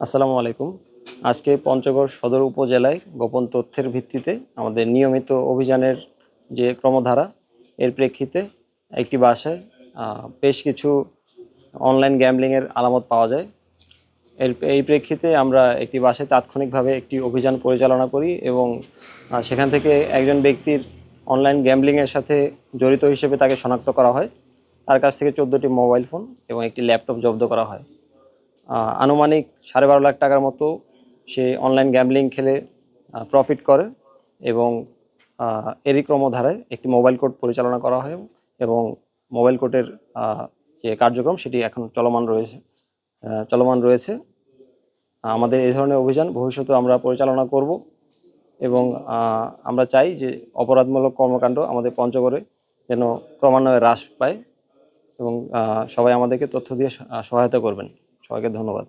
আসসালামু আলাইকুম। আজকে পঞ্চগড় সদর উপজেলায় গোপন তথ্যের ভিত্তিতে আমাদের নিয়মিত অভিযানের যে ক্রমধারা, এর প্রেক্ষিতে একটি বাসায় বেশ কিছু অনলাইন গ্যামলিংয়ের আলামত পাওয়া যায়। এর, এই প্রেক্ষিতে আমরা একটি বাসায় তাৎক্ষণিকভাবে একটি অভিযান পরিচালনা করি এবং সেখান থেকে একজন ব্যক্তির অনলাইন গ্যামলিংয়ের সাথে জড়িত হিসেবে তাকে শনাক্ত করা হয়। তার কাছ থেকে চোদ্দোটি মোবাইল ফোন এবং একটি ল্যাপটপ জব্দ করা হয়। আনুমানিক সাড়ে বারো লাখ টাকার মতো সে অনলাইন গ্যামলিং খেলে প্রফিট করে এবং এরই ক্রমধারায় একটি মোবাইল কোর্ট পরিচালনা করা হয় এবং মোবাইল কোর্টের যে কার্যক্রম সেটি এখন চলমান রয়েছে চলমান রয়েছে। আমাদের এই ধরনের অভিযান ভবিষ্যতে আমরা পরিচালনা করব এবং আমরা চাই যে অপরাধমূলক কর্মকাণ্ড আমাদের পঞ্চগড়ে যেন ক্রমান্বয়ে হ্রাস পায় এবং সবাই আমাদেরকে তথ্য দিয়ে সহায়তা করবেন। সবাইকে ধন্যবাদ।